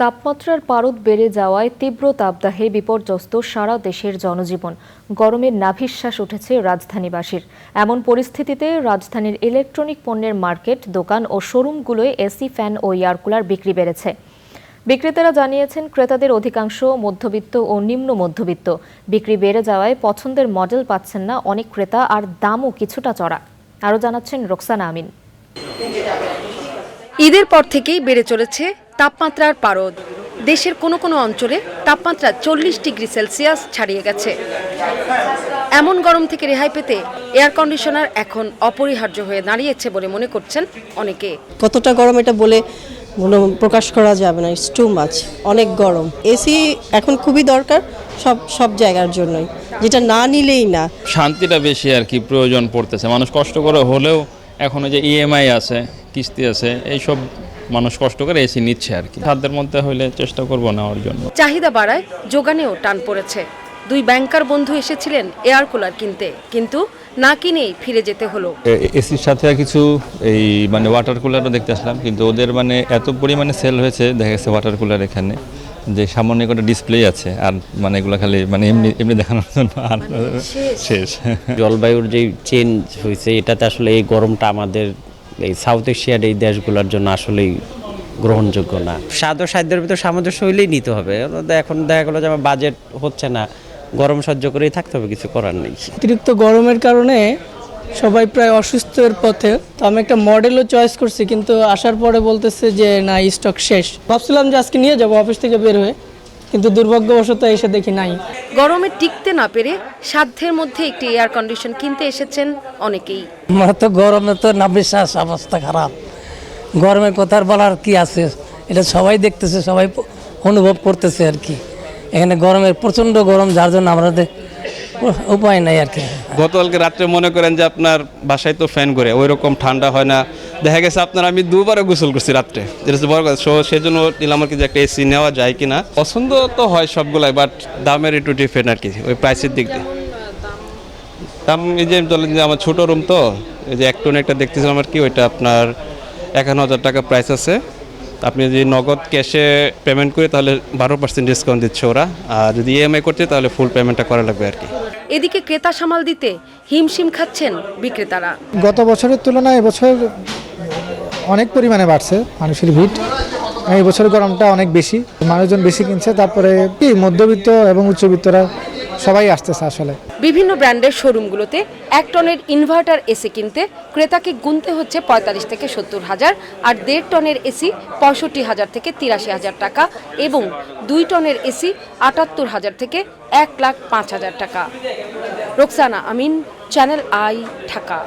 তাপমাত্রার পারদ বেড়ে যাওয়ায় তীব্র তাপদাহে বিপর্যস্ত সারা দেশের জনজীবন। গরমের নাভিশ্বাস উঠেছে রাজধানীবাসীর। এমন পরিস্থিতিতে রাজধানীর ইলেকট্রনিক পণ্যের মার্কেট, দোকান ও শোরুমগুলোয় এসি ফ্যান ও এয়ার কুলার বিক্রি বেড়েছে। বিক্রেতারা জানিয়েছেন, ক্রেতাদের অধিকাংশ মধ্যবিত্ত ও নিম্ন মধ্যবিত্ত। বিক্রি বেড়ে যাওয়ায় পছন্দের মডেল পাচ্ছেন না অনেক ক্রেতা আর দামও কিছুটা চড়া। আরও জানাচ্ছেন রোকসানা আমিন। ঈদের পর থেকেই বেড়ে চলেছে তাপমাত্রার পারদ। দেশের কোনো কোনো অঞ্চলে তাপমাত্রা চল্লিশ ডিগ্রি সেলসিয়াস ছাড়িয়ে গেছে। এমন গরম থেকে রেহাই পেতে এয়ার কন্ডিশনার এখন অপরিহার্য হয়ে দাঁড়িয়েছে বলে মনে করছেন অনেকে। কতটা গরম এটা বলে প্রকাশ করা যাবে না ইটস টু মাচ অনেক গরম। এসি এখন খুবই দরকার সব সব জায়গার জন্যই যেটা না নিলেই না। শান্তিটা বেশি আর কি প্রয়োজন পড়তেছে। মানুষ কষ্ট করে হলেও এখন ওই যে ইএমআই আছে কিস্তি আছে এইসব মানুষ কষ্ট করে এসি নিচ্ছে আর কি। সাধ্যের মধ্যে হইলে চেষ্টা করব নেওয়ার জন্য। চাহিদা বাড়ায় যোগানেও টান পড়েছে। দুই ব্যাংকার বন্ধু এসেছিলেন এয়ার কুলার কিনতে। কিন্তু না কিনেই ফিরে যেতে হলো। এসির সাথে কিছু এই মানে ওয়াটার কুলারও দেখতে আসলাম। কিন্তু ওদের মানে এত পরিমাণে সেল হয়েছে দেখা গেছে ওয়াটার কুলার এখানে যে সামান্য একটা ডিসপ্লে আছে। আর মানে এগুলো খালি মানে এমনি এমনি দেখানোর জন্য আর শেষ। জলবায়ুর যে চেঞ্জ হয়েছে এটাতে আসলে এই গরমটা আমাদের এই সাউথ এশিয়ার এই দেশগুলোর জন্য আসলেই গ্রহণযোগ্য না। স্বাদ ও সাধ্যের ভিতর সামঞ্জস্য হইলেই নিতে হবে। এখন দেখা গেলো যে আমার বাজেট হচ্ছে না গরম সহ্য করেই থাকতে হবে কিছু করার নেই। অতিরিক্ত গরমের কারণে সবাই প্রায় অসুস্থের পথে। তো আমি একটা মডেলও চয়েস করছি কিন্তু আসার পরে বলতেছে যে না স্টক শেষ। ভাবছিলাম যে আজকে নিয়ে যাব অফিস থেকে বের হয়ে। কিন্তু দুর্ভাগ্যবশত এসে দেখি নাই। গরমে টিকতে না পেরে সাধ্যের মধ্যে একটি এয়ার কন্ডিশন কিনতে এসেছেন অনেকেই। আমার তো গরমে তো না বিশ্বাস অবস্থা খারাপ। গরমে কথার বলার কি আছে? এটা সবাই দেখতেছে সবাই অনুভব করতেছে আর কি। এখানে গরমের প্রচণ্ড গরম যার জন্য আমাদের উপায় নাই আর কি। গতকালকে রাত্রে মনে করেন যে আপনার বাসায় তো ফ্যান করে ওই রকম ঠান্ডা হয় না। দেখা গেছে আপনার আমি দুবারে গোসল করছি রাত্রে। যেটা হচ্ছে বড় কথা সো সেজন্য নিলাম আর কি যে একটা এসি নেওয়া যায় কিনা। পছন্দ তো হয় সবগুলাই বাট দামের একটু ডিফারেন্ট আর কি ওই প্রাইসের দিক দিয়ে। দাম। এই যে বলেন যে আমার ছোটো রুম তো এই যে এক টন একটা দেখতেছিলাম আর কি ওইটা আপনার একান্ন হাজার টাকা প্রাইস আছে। আপনি যদি নগদ ক্যাশে পেমেন্ট করে তাহলে বারো পার্সেন্ট ডিসকাউন্ট দিচ্ছে ওরা। আর যদি ইএমআই করতে তাহলে ফুল পেমেন্টটা করা লাগবে আর কি। এদিকে ক্রেতা সামাল দিতে হিমশিম খাচ্ছেন বিক্রেতারা। গত বছরের তুলনায় এবছর অনেক পরিমাণে বাড়ছে মানুষের ভিড়। এই বছর গরমটা অনেক বেশি। মানুষজন বেশি কিনছে তারপরে কি মধ্যবিত্ত এবং উচ্চবিত্তরা সবাই আসতেছে আসলে। বিভিন্ন ব্র্যান্ডের শোরুমগুলোতে এক টনের ইনভার্টার এসি কিনতে ক্রেতাকে গুনতে হচ্ছে পঁয়তাল্লিশ থেকে সত্তর হাজার আর দেড় টনের এসি পঁয়ষট্টি হাজার থেকে তিরাশি হাজার টাকা এবং দুই টনের এসি আটাত্তর হাজার থেকে এক লাখ পাঁচ হাজার টাকা। Roksana Amin, Channel I Dhaka.